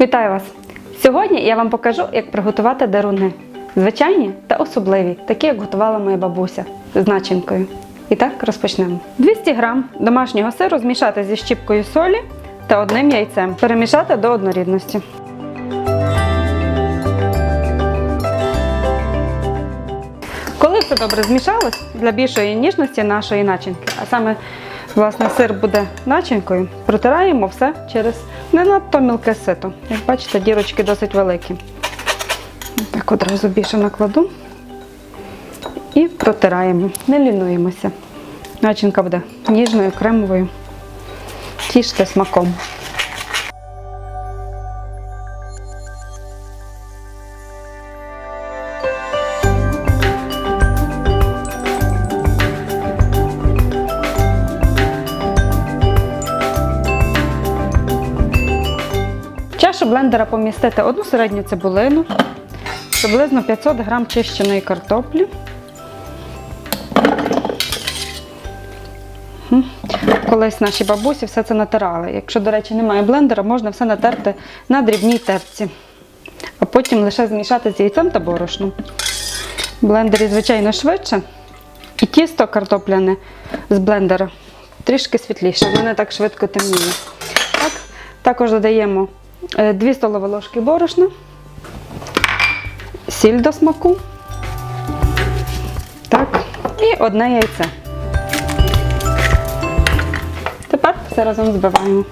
Вітаю вас! Сьогодні я вам покажу, як приготувати деруни. Звичайні та особливі, такі як готувала моя бабуся з начинкою. І так розпочнемо. 200 г домашнього сиру змішати зі щіпкою солі та одним яйцем. Перемішати до однорідності. Коли все добре змішалось, для більшої ніжності нашої начинки, а саме власне сир буде начинкою, протираємо все через не надто мілке сито. Як бачите, дірочки досить великі. Так одразу більше накладу і протираємо, не лінуємося. Начинка буде ніжною, кремовою. Тіште смаком. Блендера помістити одну середню цибулину, приблизно 500 г чищеної картоплі. Колись наші бабусі все це натирали. Якщо, до речі, немає блендера, можна все натерти на дрібній терці, а потім лише змішати з яйцем та борошном. В блендері, звичайно, швидше. І тісто картопляне з блендера трішки світліше, воно не так швидко темніє. Так. Також додаємо 2 столові ложки борошна, сіль до смаку. Так, і одне яйце. Тепер все разом збиваємо.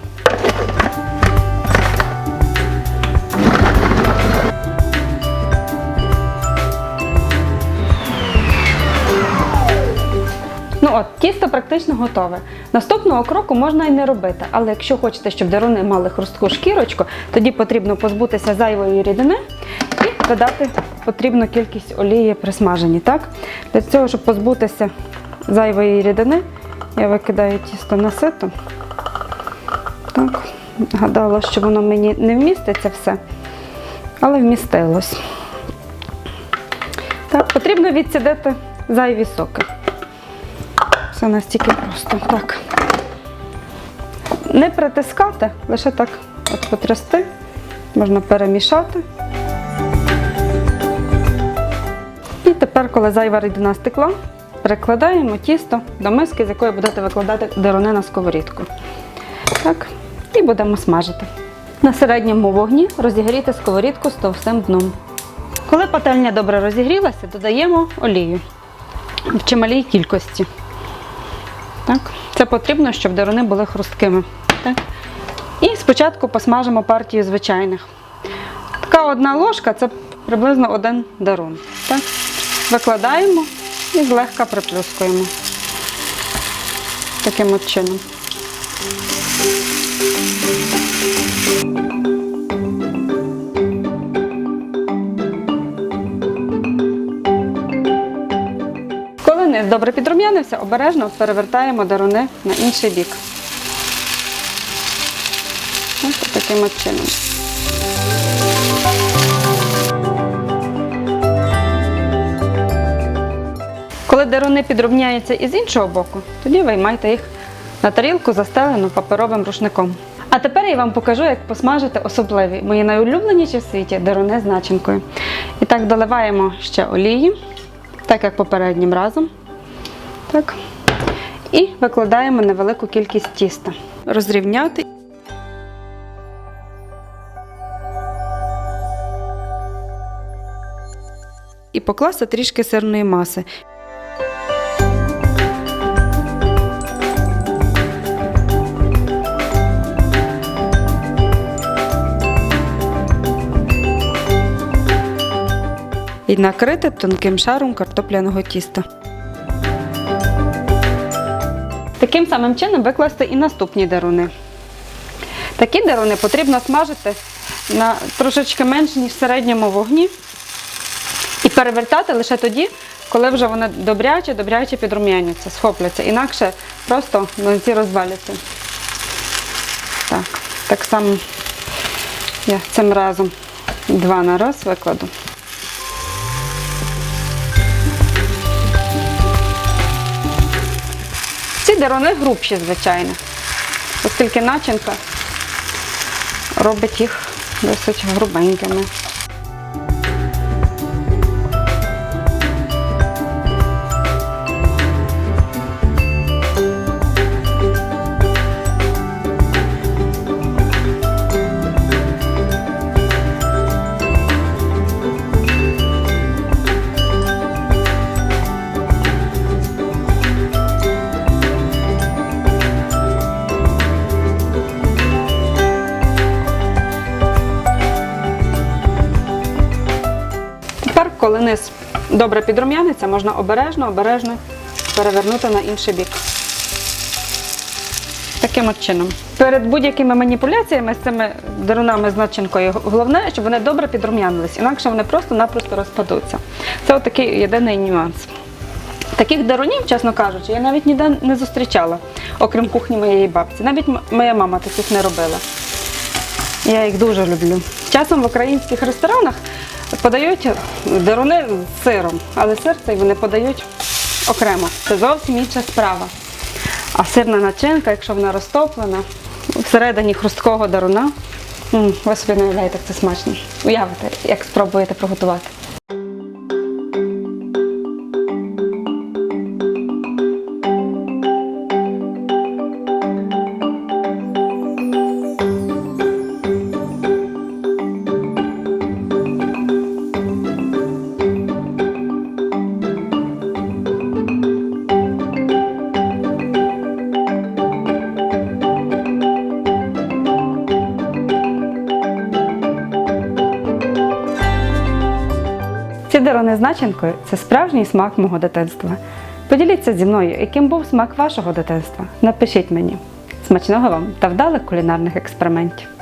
От, тісто практично готове. Наступного кроку можна і не робити, але якщо хочете, щоб деруни мали хрустку шкірочку, тоді потрібно позбутися зайвої рідини і додати потрібну кількість олії при смаженні. Так? Для цього, щоб позбутися зайвої рідини, я викидаю тісто на сито. Так, гадала, що воно мені не вміститься все, але вмістилось. Так, потрібно відсідити зайві соки. Все настільки просто. Так. Не притискати, лише так от потрясти, можна перемішати. І тепер, коли зайва рідина стекла, перекладаємо тісто до миски, з якої будете викладати деруни на сковорідку. Так, і будемо смажити. На середньому вогні розігріти сковорідку з товстим дном. Коли пательня добре розігрілася, додаємо олію в чималій кількості. Так. Це потрібно, щоб деруни були хрусткими. Так. І спочатку посмажимо партію звичайних. Така одна ложка це приблизно один дарун. Так. Викладаємо і злегка приплюскуємо. Таким от чином. Низ добре підрум'янився, обережно перевертаємо даруни на інший бік. Ось таким от чином. Коли деруни підрівняються із іншого боку, тоді виймайте їх на тарілку, застелену паперовим рушником. А тепер я вам покажу, як посмажити особливі, мої найулюбленіші в світі деруни з начинкою. І так доливаємо ще олії, так як попереднім разом. Так. І викладаємо невелику кількість тіста. Розрівняти. І покласти трішки сирної маси. І накрити тонким шаром картопляного тіста. Таким самим чином викласти і наступні деруни. Такі деруни потрібно смажити на трошечки менш, ніж в середньому вогні. І перевертати лише тоді, коли вже вони добряче, добряче підрум'яняться, схопляться. Інакше просто млинці розваляться. Так, так само я цим разом два на раз викладу. Ці вони грубші, звичайно, оскільки начинка робить їх досить грубенькими. Коли низ добре підрум'яниться, можна обережно, обережно перевернути на інший бік. Таким от чином. Перед будь-якими маніпуляціями з цими дерунами з начинкою головне, щоб вони добре підрум'янились, інакше вони просто-напросто розпадуться. Це такий єдиний нюанс. Таких дарунів, чесно кажучи, я навіть ніде не зустрічала, окрім кухні моєї бабці. Навіть моя мама таких не робила. Я їх дуже люблю. Часом в українських ресторанах подають деруни з сиром, але сир цей вони подають окремо. Це зовсім інша справа. А сирна начинка, якщо вона розтоплена, всередині хрусткого даруна, ви собі не уявляєте, як це смачно. Уявите, як спробуєте приготувати. Ці незначенкою це справжній смак мого дитинства. Поділіться зі мною, яким був смак вашого дитинства. Напишіть мені. Смачного вам та вдалих кулінарних експериментів.